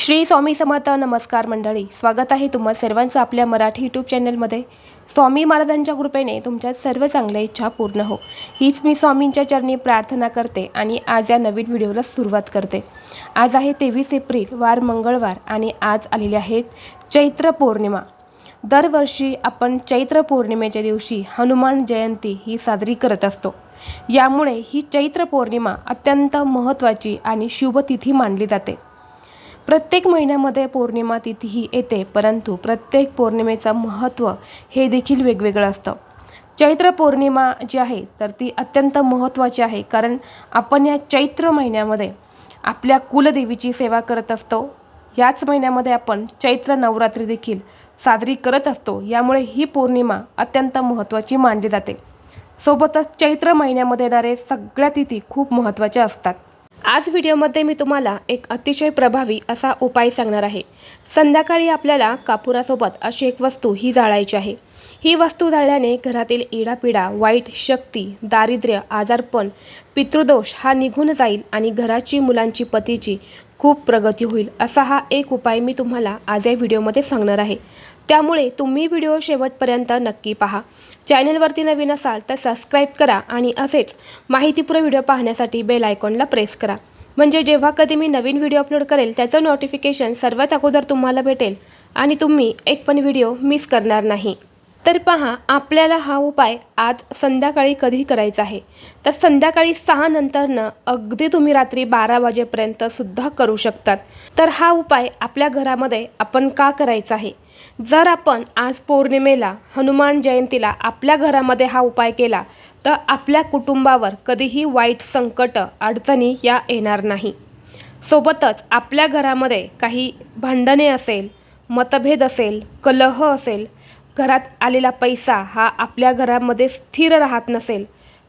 श्री स्वामी समर्थ नमस्कार मंडळी. स्वागत आहे तुम्हा सर्वांचं आपल्या मराठी यूट्यूब चॅनलमध्ये. स्वामी महाराजांच्या कृपेने तुमच्या सर्व चांगल्या इच्छा पूर्ण हो. हीच मी स्वामींच्या चरणी प्रार्थना करते आणि आज या नवीन व्हिडिओला सुरुवात करते. आज आहे तेवीस एप्रिल वार मंगळवार आणि आज आलेले आहेत चैत्र पौर्णिमा. दरवर्षी आपण चैत्र पौर्णिमेच्या दिवशी हनुमान जयंती ही साजरी करत असतो. यामुळे ही चैत्र पौर्णिमा अत्यंत महत्त्वाची आणि शुभतिथी मानली जाते. प्रत्येक महिन्यामध्ये पौर्णिमा तिथी ही येते परंतु प्रत्येक पौर्णिमेचं महत्त्व हे देखील वेगवेगळं असतं. चैत्र पौर्णिमा जी आहे तर ती अत्यंत महत्त्वाची आहे कारण आपण या चैत्र महिन्यामध्ये आपल्या कुलदेवीची सेवा करत असतो. याच महिन्यामध्ये आपण चैत्र नवरात्री देखील साजरी करत असतो. यामुळे ही पौर्णिमा अत्यंत महत्त्वाची मानली जाते. सोबतच चैत्र महिन्यामध्ये येणारे सगळ्या तिथी खूप महत्त्वाच्या असतात. आज व्हिडिओमध्ये मी तुम्हाला एक अतिशय प्रभावी असा उपाय सांगणार आहे. संध्याकाळी आपल्याला कापुरासोबत अशी एक वस्तू ही जाळायची आहे. ही वस्तू जाळल्याने घरातील इडापिडा वाईट शक्ती दारिद्र्य आजारपण पितृदोष हा निघून जाईल आणि घराची मुलांची पतीची खूप प्रगती होईल असा हा एक उपाय मी तुम्हाला आज या व्हिडिओमध्ये सांगणार आहे. त्यामुळे तुम्ही व्हिडिओ शेवटपर्यंत नक्की पहा. चॅनलवरती नवीन असाल तर सबस्क्राईब करा आणि असेच माहितीपूर्ण व्हिडिओ पाहण्यासाठी बेल आयकॉनला प्रेस करा. म्हणजे जेव्हा कधी मी नवीन व्हिडिओ अपलोड करेल त्याचं नोटिफिकेशन सर्वात अगोदर तुम्हाला भेटेल आणि तुम्ही एक पण व्हिडिओ मिस करणार नाही. तर पहा आपल्याला हा उपाय आज संध्याकाळी कधी करायचा आहे? तर संध्याकाळी सहा नंतरनं अगदी तुम्ही रात्री बारा वाजेपर्यंत सुद्धा करू शकतात. तर हा उपाय आपल्या घरामध्ये आपण का करायचा आहे? जर आपण आज पौर्णिमेला हनुमान जयंतीला आपल्या घरामध्ये हा उपाय केला तर आपल्या कुटुंबावर कधीही वाईट संकट अडचणी या येणार नाही. सोबतच आपल्या घरामध्ये काही भांडणे असेल मतभेद असेल कलह असेल घरात आलेला पैसा हा आपल्या घरामध्ये स्थिर राहत नसेल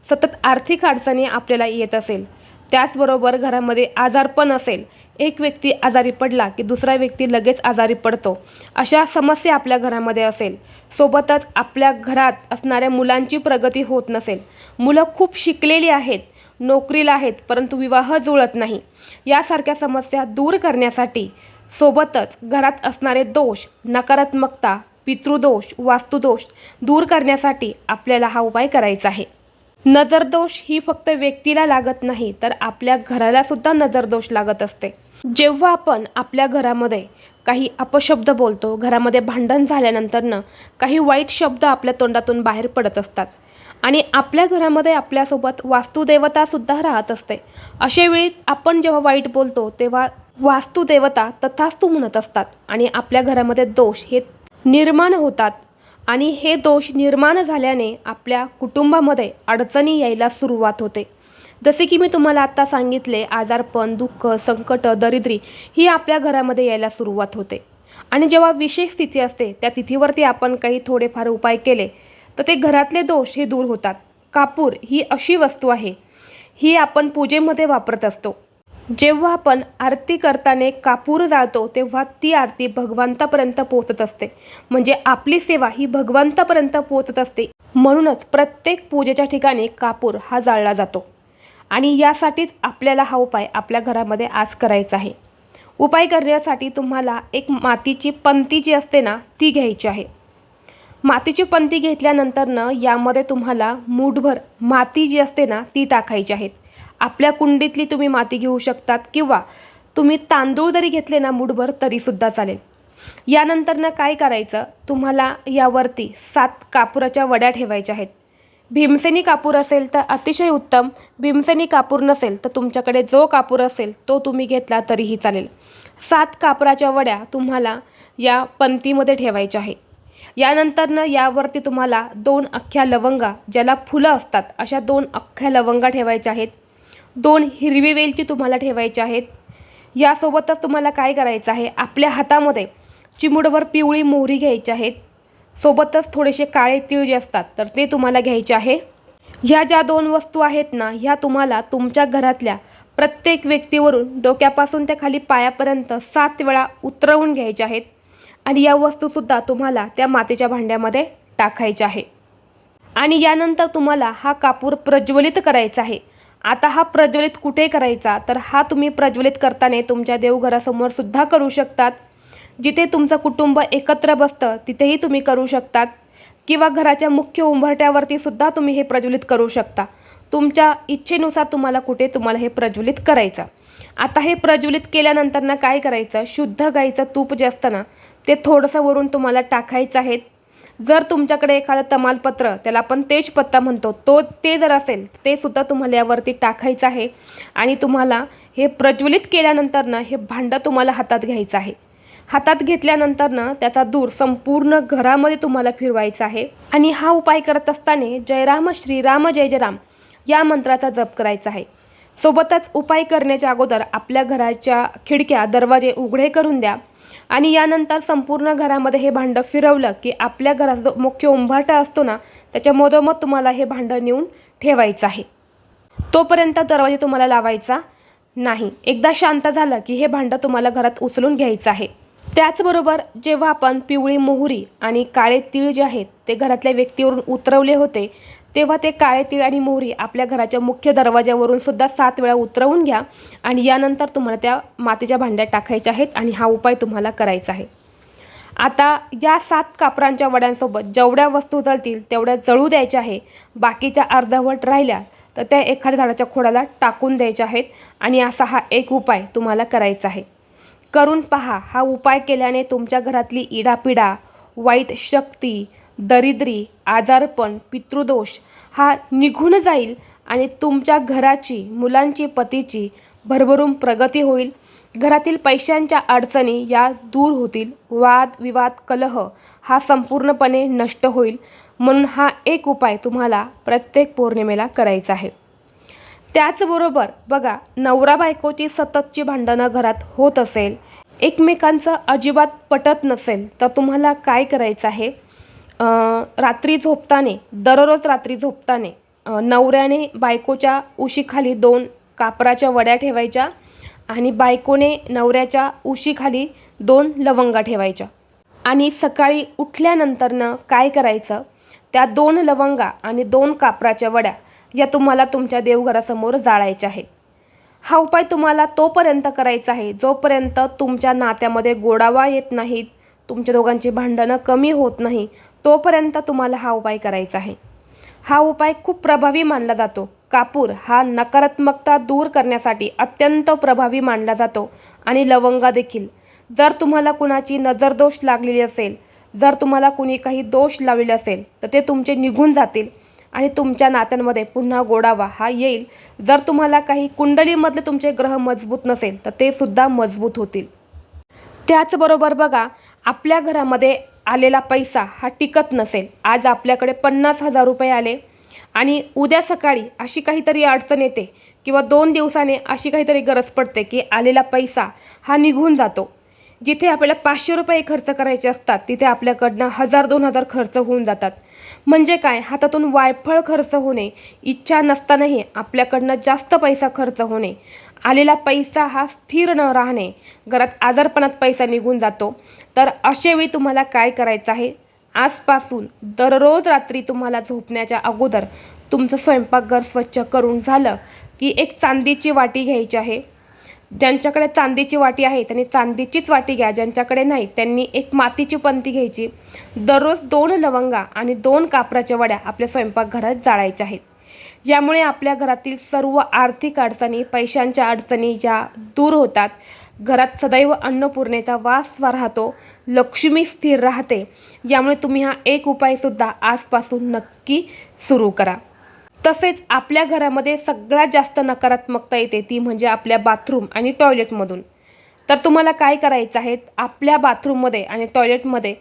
सतत आर्थिक अडचणी आपल्याला येत असेल त्याचबरोबर घरामध्ये आजारपण असेल. एक व्यक्ती आजारी पडला की दुसरा व्यक्ती लगेच आजारी पडतो. अशा समस्या आपल्या घरामध्ये असेल. सोबतच आपल्या घरात असणाऱ्या मुलांची प्रगती होत नसेल. मुलं खूप शिकलेली आहेत नोकरीला आहेत परंतु विवाह जुळत नाही. यासारख्या समस्या दूर करण्यासाठी सोबतच घरात असणारे दोष नकारात्मकता पितृदोष वास्तुदोष दूर करण्यासाठी आपल्याला हा उपाय करायचा आहे. नजरदोष ही फक्त व्यक्तीला लागत नाही तर आपल्या घराला सुद्धा नजरदोष लागत असते. जेव्हा आपण आपल्या घरामध्ये काही अपशब्द बोलतो घरामध्ये भांडण झाल्यानंतरनं काही वाईट शब्द आपल्या तोंडातून बाहेर पडत असतात आणि आपल्या घरामध्ये आपल्यासोबत वास्तुदेवतासुद्धा राहत असते. अशा वेळी आपण जेव्हा वाईट बोलतो तेव्हा वास्तुदेवता तथास्तू म्हणत असतात आणि आपल्या घरामध्ये दोष हे निर्माण होतात. आणि हे दोष निर्माण झाल्याने आपल्या कुटुंबामध्ये अडचणी यायला सुरुवात होते. जसे की मी तुम्हाला आत्ता सांगितले आजारपण दुःख संकट दरिद्री ही आपल्या घरामध्ये यायला सुरुवात होते. आणि जेव्हा विशेष स्थिती असते त्या तिथीवरती आपण काही थोडेफार उपाय केले तर ते घरातले दोष हे दूर होतात. कापूर ही अशी वस्तू आहे ही आपण पूजेमध्ये वापरत असतो. जेव्हा आपण आरती करताना कापूर जाळतो तेव्हा ती आरती भगवंतापर्यंत पोहोचत असते. म्हणजे आपली सेवा ही भगवंतापर्यंत पोहोचत असते. म्हणूनच प्रत्येक पूजेच्या ठिकाणी कापूर हा जाळला जातो. आणि यासाठीच आपल्याला हा उपाय आपल्या घरामध्ये आज करायचा आहे. उपाय करण्यासाठी तुम्हाला एक मातीची पंती जी असते ना ती घ्यायची आहे. मातीची पंती घेतल्यानंतरनं यामध्ये तुम्हाला मूठभर माती जी असते ना ती टाकायची आहेत आपल्या कुंडीतली तुम्ही माती घेऊ शकतात किंवा तुम्ही तांदूळ जरी घेतले ना मुठभर तरीसुद्धा चालेल. यानंतरनं काय करायचं? तुम्हाला यावरती सात कापुराच्या वड्या ठेवायच्या आहेत. भीमसेनी कापूर असेल तर अतिशय उत्तम. भीमसेनी कापूर नसेल तर तुमच्याकडे जो कापूर असेल तो तुम्ही घेतला तरीही चालेल. सात कापराच्या वड्या तुम्हाला या पंतीमध्ये ठेवायच्या आहे. यानंतरनं यावरती तुम्हाला दोन अख्ख्या लवंगा ज्याला फुलं असतात अशा दोन अख्ख्या लवंगा ठेवायच्या आहेत. दोन हिरवी वेलची तुम्हाला ठेवायची आहेत. यासोबतच तुम्हाला काय करायचं आहे? आपल्या हातामध्ये चिमुडभर पिवळी मोहरी घ्यायची आहेत. सोबतच थोडेसे काळे तीळ जे असतात तर ते तुम्हाला घ्यायचे आहे. ह्या ज्या दोन वस्तू आहेत ना ह्या तुम्हाला तुमच्या घरातल्या प्रत्येक व्यक्तीवरून डोक्यापासून त्या खाली पायापर्यंत सात वेळा उतरवून घ्यायच्या आहेत आणि या वस्तूसुद्धा तुम्हाला त्या मातीच्या भांड्यामध्ये टाकायच्या आहे. आणि यानंतर तुम्हाला हा कापूर प्रज्वलित करायचा आहे. आता हा प्रज्वलित कुठे करायचा? तर हा तुम्ही प्रज्वलित करताना तुमच्या देवघरासमोर सुद्धा करू शकतात. जिथे तुमचं कुटुंब एकत्र बसतं तिथेही तुम्ही करू शकतात. किंवा घराच्या मुख्य उंबरट्यावरती सुद्धा तुम्ही हे प्रज्वलित करू शकता. तुमच्या इच्छेनुसार तुम्हाला कुठे तुम्हाला हे प्रज्वलित करायचं. आता हे प्रज्वलित केल्यानंतर ना काय करायचं? शुद्ध गाईचं तूप जे असतं ना ते थोडंसं वरून तुम्हाला टाकायचं आहे. जर तुमच्याकडे एखादं तमालपत्र त्याला आपण तेजपत्ता म्हणतो तो ते जर असेल ते सुद्धा तुम्हाला यावरती टाकायचं आहे. आणि तुम्हाला हे प्रज्वलित केल्यानंतर ना हे भांडं तुम्हाला हातात घ्यायचं आहे. हातात घेतल्यानंतर ना त्याचा दूर संपूर्ण घरामध्ये तुम्हाला फिरवायचा आहे. आणि हा उपाय करत असताना जयराम श्रीराम जय जयराम या मंत्राचा जप करायचा आहे. सोबतच उपाय करण्याच्या अगोदर आपल्या घराच्या खिडक्या दरवाजे उघडे करून द्या. आणि यानंतर संपूर्ण घरामध्ये हे भांडं फिरवलं की आपल्या घराचा जो मुख्य उंभारटा असतो ना त्याच्या मधोमध तुम्हाला हे भांडं नेऊन ठेवायचं आहे. तोपर्यंत दरवाजे तुम्हाला लावायचा नाही. एकदा शांत झालं की हे भांडं तुम्हाला घरात उचलून घ्यायचं आहे. त्याचबरोबर जेव्हा आपण पिवळी मोहरी आणि काळे तीळ जे आहेत ते घरातल्या व्यक्तीवरून उतरवले होते तेव्हा ते काळे तीळ आणि मोहरी आपल्या घराच्या मुख्य दरवाज्यावरून सुद्धा सात वेळा उतरवून घ्या आणि यानंतर तुम्हाला त्या मातीच्या भांड्यात टाकायच्या आहेत आणि हा उपाय तुम्हाला करायचा आहे. आता या सात कापरांच्या वड्यांसोबत जेवढ्या वस्तू जळतील तेवढ्या जळू द्यायच्या आहे. बाकीच्या अर्धवट राहिल्या तर त्या एखाद्या झाडाच्या खोडाला टाकून द्यायच्या आहेत आणि असा हा एक उपाय तुम्हाला करायचा आहे. करून पहा हा उपाय केल्याने तुमच्या घरातली इडापिडा वाईट शक्ती दरिद्री आजारपण पितृदोष हा निघून जाईल आणि तुमच्या घराची मुलांची पतीची भरभरून प्रगती होईल. घरातील पैशांच्या अडचणी या दूर होतील. वाद विवाद कलह हा संपूर्णपणे नष्ट होईल. म्हणून हा एक उपाय तुम्हाला प्रत्येक पौर्णिमेला करायचा आहे. त्याचबरोबर बघा नवरा बायकोची सततची भांडणं घरात होत असेल एकमेकांचं अजिबात पटत नसेल तर तुम्हाला काय करायचं आहे? रात्री झोपताना दररोज रात्री झोपताना नवऱ्याने बायकोच्या उशीखाली दोन कापराच्या वड्या ठेवायच्या आणि बायकोने नवऱ्याच्या उशीखाली दोन लवंगा ठेवायच्या. आणि सकाळी उठल्यानंतरनं काय करायचं? त्या दोन लवंगा आणि दोन कापराच्या वड्या या तुम्हाला तुमच्या देवघरासमोर जाळायच्या आहेत. हा उपाय तुम्हाला तोपर्यंत करायचा आहे जोपर्यंत तुमच्या नात्यामध्ये गोडावा येत नाहीत तुमच्या दोघांची भांडणं कमी होत नाही तोपर्यंत तुम्हाला हा उपाय करायचा आहे. हा उपाय खूप प्रभावी मानला जातो. कापूर हा नकारात्मकता दूर करण्यासाठी अत्यंत प्रभावी मानला जातो आणि लवंगा देखील. जर तुम्हाला कुणाची नजरदोष लागलेली असेल जर तुम्हाला कुणी काही दोष लावलेले असेल तर ते तुमचे निघून जातील आणि तुमच्या नात्यांमध्ये पुन्हा गोडावा. हा येईल. जर तुम्हाला काही कुंडलीमधले तुमचे ग्रह मजबूत नसेल तर ते सुद्धा मजबूत होतील. त्याचबरोबर बघा आपल्या घरामध्ये आलेला पैसा हा टिकत नसेल. आज आपल्याकडे पन्नास हजार रुपये आले आणि उद्या सकाळी अशी काहीतरी अडचण येते किंवा दोन दिवसाने अशी काहीतरी गरज पडते की आलेला पैसा हा निघून जातो. जिथे आपल्याला पाचशे रुपये खर्च करायचे असतात तिथे आपल्याकडनं हजार दोन हजार खर्च होऊन जातात. म्हणजे काय? हातातून वायफळ खर्च होणे इच्छा नसतानाही आपल्याकडनं जास्त पैसा खर्च होणे. आलेला पैसा हा स्थिर न राहणे घरात आजारपणात पैसा निघून जातो. तर अशावेळी तुम्हाला काय करायचं आहे? आजपासून दररोज रात्री तुम्हाला झोपण्याच्या अगोदर तुमचं स्वयंपाकघर स्वच्छ करून झालं की एक चांदीची वाटी घ्यायची आहे. ज्यांच्याकडे चांदीची वाटी आहे त्यांनी चांदीचीच वाटी घ्या. ज्यांच्याकडे नाही त्यांनी एक मातीची पंती घ्यायची. दररोज दोन लवंगा आणि दोन कापराच्या वड्या आपल्या स्वयंपाकघरात जाळायच्या आहेत. यामुळे आपल्या घरातील सर्व आर्थिक अडचणी पैशांच्या अडचणी ज्या दूर होतात घरात सदैव अन्नपूर्णेचा वास राहतो लक्ष्मी स्थिर राहते. यामुळे तुम्ही हा एक उपायसुद्धा आजपासून नक्की सुरू करा. तसेच आपल्या घरामध्ये सगळ्यात जास्त नकारात्मकता येते ती म्हणजे आपल्या बाथरूम आणि टॉयलेटमधून. तर तुम्हाला काय करायचं आहे? आपल्या बाथरूममध्ये आणि टॉयलेटमध्ये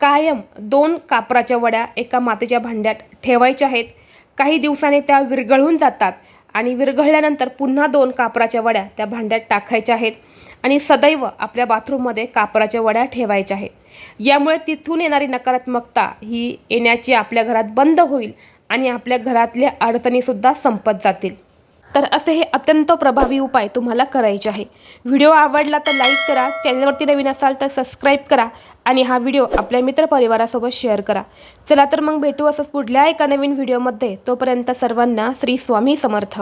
कायम दोन कापराच्या वड्या एका मातीच्या भांड्यात ठेवायच्या आहेत. काही दिवसाने त्या विरघळून जातात आणि विरघळल्यानंतर पुन्हा दोन कापराच्या वड्या त्या भांड्यात टाकायच्या आहेत आणि सदैव आपल्या बाथरूममध्ये कापराच्या वड्या ठेवायच्या आहेत. यामुळे तिथून येणारी नकारात्मकता ही येण्याची आपल्या घरात बंद होईल आणि आपल्या घरातल्या अडचणीसुद्धा संपत जातील. तर असे हे अत्यंत प्रभावी उपाय तुम्हाला करायचे आहे. व्हिडिओ आवडला तर लाईक करा चॅनलवरती नवीन असाल तर सबस्क्राईब करा आणि हा व्हिडिओ आपल्या मित्रपरिवारासोबत शेअर करा. चला तर मग भेटू असंच पुढल्या एका नवीन व्हिडिओमध्ये. तोपर्यंत सर्वांना श्री स्वामी समर्थ.